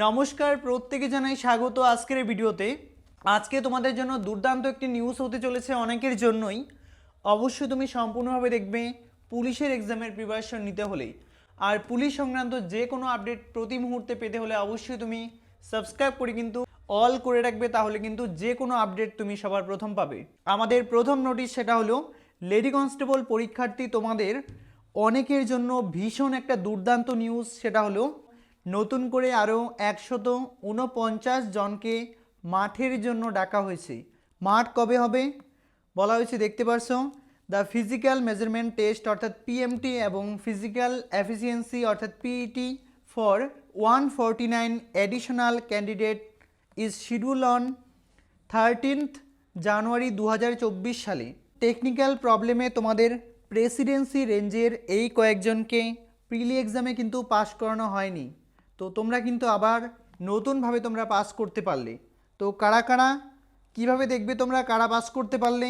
নমস্কার প্রত্যেকে জানাই স্বাগত আজকের ভিডিওতে। আজকে তোমাদের জন্য দুর্দান্ত একটি নিউজ হতে চলেছে অনেকের জন্যই। অবশ্যই তুমি সম্পূর্ণভাবে দেখবে, পুলিশের এক্সামের প্রিপারেশন নিতে হলেই। আর পুলিশ সংক্রান্ত যে কোনো আপডেট প্রতি মুহূর্তে পেতে হলে অবশ্যই তুমি সাবস্ক্রাইব করে কিন্তু অল করে রাখবে, তাহলে কিন্তু যে কোনো আপডেট তুমি সবার প্রথম পাবে। আমাদের প্রথম নোটিশ সেটা হলো লেডি কনস্টেবল পরীক্ষার্থী তোমাদের অনেকের জন্য ভীষণ একটা দুর্দান্ত নিউজ সেটা হলো নতুন করে আরও একশত উনপঞ্চাশ জনকে মাঠের জন্য ডাকা হয়েছে। মাঠ কবে হবে? বলা হয়েছে, দেখতে পারছ? দ্য ফিজিক্যাল মেজারমেন্ট টেস্ট অর্থাৎ পিএমটি এবং ফিজিক্যাল এফিসিয়েন্সি অর্থাৎ PET for one forty nine additional candidate is schedule on thirteenth January দু হাজার চব্বিশ সালে। টেকনিক্যাল প্রবলেমে তোমাদের প্রেসিডেন্সি রেঞ্জের এই কয়েকজনকে প্রিলি এক্সামে কিন্তু পাশ করানো হয়নি। তো তোমরা কিন্তু আবার নতুনভাবে তোমরা পাস করতে পারলে। তো কারা কারা, কীভাবে দেখবে তোমরা কারা পাস করতে পারলে?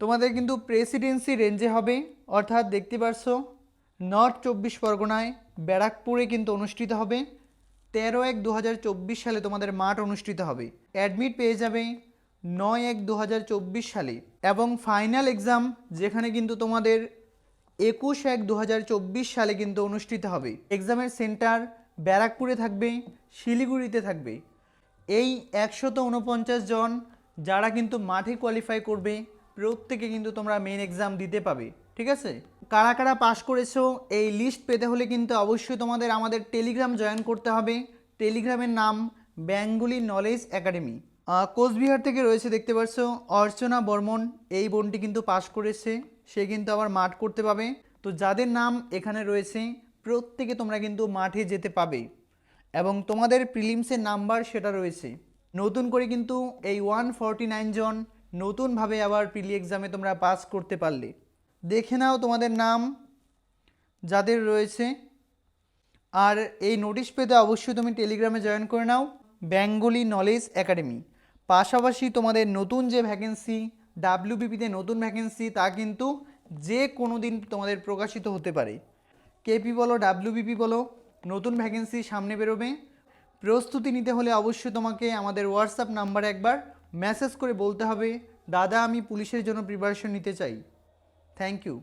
তোমাদের কিন্তু প্রেসিডেন্সি রেঞ্জে হবে, অর্থাৎ দেখতে পারছ নর্থ চব্বিশ পরগনায় ব্যারাকপুরে কিন্তু অনুষ্ঠিত হবে। তেরো এক দু সালে তোমাদের মাঠ অনুষ্ঠিত হবে। অ্যাডমিট পেয়ে যাবে নয় এক দু সালে। এবং ফাইনাল এক্সাম যেখানে কিন্তু তোমাদের একুশ এক দু সালে কিন্তু অনুষ্ঠিত হবে। এক্সামের সেন্টার ব্যারাকপুরে থাকবে, শিলিগুড়িতে থাকবে। এই একশত উনপঞ্চাশ জন যারা কিন্তু মাঠে কোয়ালিফাই করবে, প্রত্যেকে কিন্তু তোমরা মেন এক্সাম দিতে পাবে, ঠিক আছে? কারা কারা পাস করেছ এই লিস্ট পেতে হলে কিন্তু অবশ্যই তোমাদের আমাদের টেলিগ্রাম জয়েন করতে হবে। টেলিগ্রামের নাম বেঙ্গলি নলেজ একাডেমি কোচবিহার থেকে রয়েছে দেখতে পাচ্ছ অর্চনা বর্মন, এই বোনটি কিন্তু পাশ করেছে। সে কিন্তু আবার মাঠ করতে পাবে। তো যাদের নাম এখানে রয়েছে প্রত্যেকে তোমরা কিন্তু মাঠে যেতে পাবে। এবং তোমাদের প্রিলিমসের নাম্বার সেটা রয়েছে। নতুন করে কিন্তু এই ওয়ান ফর্টি নাইন জন নতুনভাবে আবার প্রিলি এক্সামে তোমরা পাস করতে পারলে। দেখে নাও তোমাদের নাম, যাদের রয়েছে। আর এই নোটিশ পেতে অবশ্যই তুমি টেলিগ্রামে জয়েন করে নাও। বেঙ্গলি নলেজ একাডেমি পাশাপাশি তোমাদের নতুন যে ভ্যাকেন্সি ডাব্লিউবিপিতে নতুন ভ্যাকেন্সি তা কিন্তু যে কোনো দিন তোমাদের প্রকাশিত হতে পারে। কেপি বলো, ডাব্লিউবিপি বলো, নতুন ভ্যাকেন্সি সামনে বেরোবে। প্রস্তুতি নিতে হলে অবশ্যই তোমাকে আমাদের হোয়াটসঅ্যাপ নাম্বারে একবার মেসেজ করে বলতে হবে, দাদা, আমি পুলিশের জন্য প্রিপারেশন নিতে চাই। Thank you